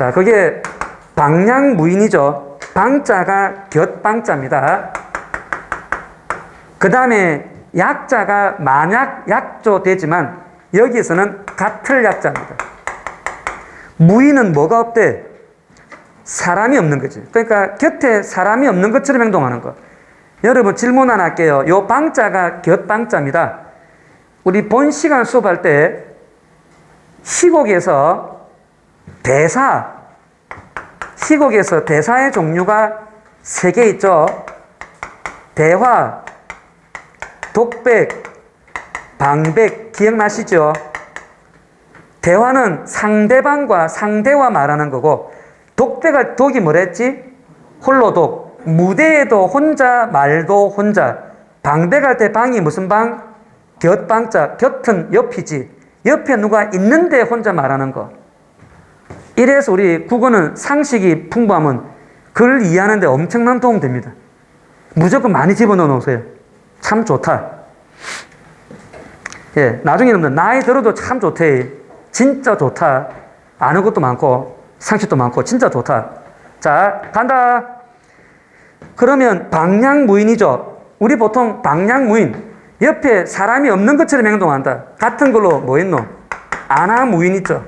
자, 그게 방향무인이죠. 방자가 곁방자입니다. 그 다음에 약자가 만약 약조 되지만 여기서는 같을 약자입니다. 무인은 뭐가 없대? 사람이 없는 거지. 그러니까 곁에 사람이 없는 것처럼 행동하는 거. 여러분 질문 하나 할게요. 요 방자가 곁방자입니다. 우리 본 시간 수업할 때 시곡에서 대사, 시곡에서 대사의 종류가 세 개 있죠. 대화, 독백, 방백, 기억나시죠? 대화는 상대방과 상대와 말하는 거고, 독백을, 독이 뭐랬지? 홀로 독. 무대에도 혼자, 말도 혼자. 방백할 때 방이 무슨 방? 곁방자. 곁은 옆이지. 옆에 누가 있는데 혼자 말하는 거. 이래서 우리 국어는 상식이 풍부하면 글 이해하는데 엄청난 도움 됩니다. 무조건 많이 집어넣어 놓으세요. 참 좋다. 예, 나중에 는 나이 들어도 참 좋대. 진짜 좋다. 아는 것도 많고, 상식도 많고, 진짜 좋다. 자, 간다. 그러면 방향무인이죠. 우리 보통 방향무인. 옆에 사람이 없는 것처럼 행동한다. 같은 걸로 뭐 했노? 아나무인 있죠.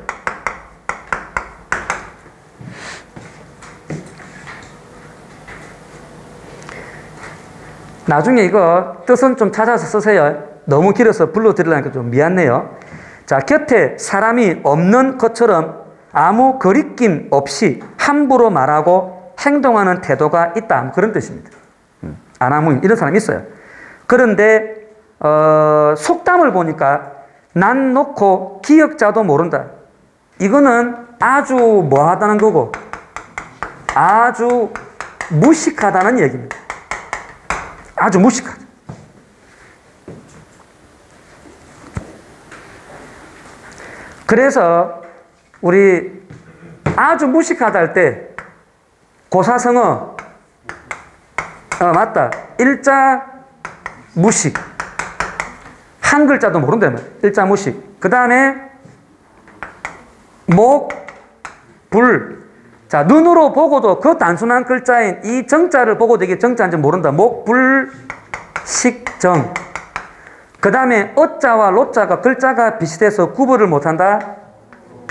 나중에 이거 뜻은 좀 찾아서 쓰세요. 너무 길어서 불러드리려니까 좀 미안해요. 자, 곁에 사람이 없는 것처럼 아무 거리낌 없이 함부로 말하고 행동하는 태도가 있다. 그런 뜻입니다. 음, 아나무인 이런 사람이 있어요. 그런데 어, 속담을 보니까 난 놓고 기억자도 모른다. 이거는 아주 뭐하다는 거고 아주 무식하다는 얘기입니다. 아주 무식하다. 그래서 우리 아주 무식하다 할 때 고사성어 어 맞다 일자 무식 한 글자도 모른다면 일자 무식 그 다음에 목, 불. 자, 눈으로 보고도 그 단순한 글자인 이 정자를 보고도 이게 정자인지 모른다. 목, 불, 식, 정. 그 다음에 어자와 로자가 글자가 비슷해서 구분을 못한다.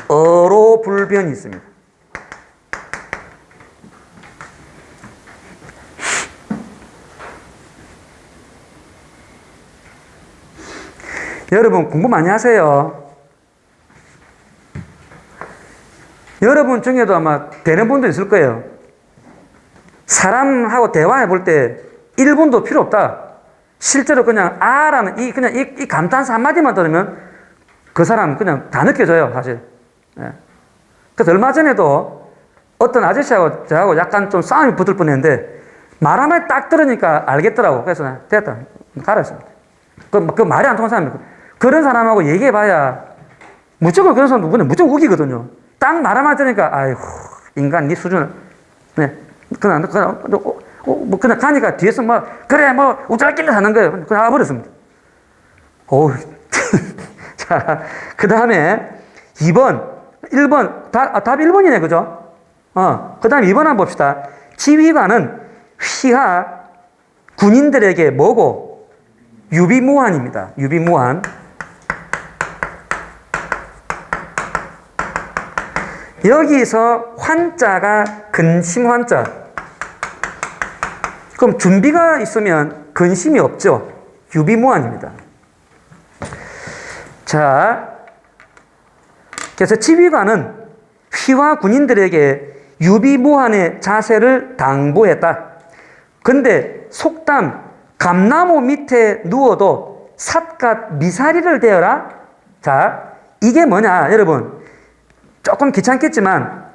어로 불변이 있습니다. 여러분 공부 많이 하세요. 여러분 중에도 아마 되는 분도 있을 거예요. 사람하고 대화해 볼 때 1분도 필요 없다. 실제로 그냥 아라는 이 그냥 이, 이 감탄사 한마디만 들으면 그 사람 그냥 다 느껴져요, 사실. 예. 그래서 얼마 전에도 어떤 아저씨하고 저하고 약간 좀 싸움이 붙을 뻔 했는데 말 한마디 딱 들으니까 알겠더라고. 그래서 됐다. 가르쳤습니다. 그, 그 말이 안 통하는 사람이 그런 사람하고 얘기해봐야 무조건 그런 사람 누구는 무조건 우기거든요. 딱말 한마디 들으니까 아이고 인간 네 수준을 네 그냥 그냥 어, 어, 뭐 그냥 가니까 뒤에서 뭐 그래 뭐 우짤길래 하는 거예요. 그냥 와버렸습니다. 오, 자그 다음에 2번, 1번 다, 아, 답 1번이네 그죠? 어, 그 다음에 2번 한번 봅시다. 지휘관은 휘하 군인들에게 뭐고 유비무환입니다. 유비무환. 여기서 환자가 근심 환자. 그럼 준비가 있으면 근심이 없죠. 유비무환입니다. 자, 그래서 지휘관은 휘와 군인들에게 유비무환의 자세를 당부했다. 근데 속담 감나무 밑에 누워도 삿갓 미사리를 대어라. 자, 이게 뭐냐, 여러분. 조금 귀찮겠지만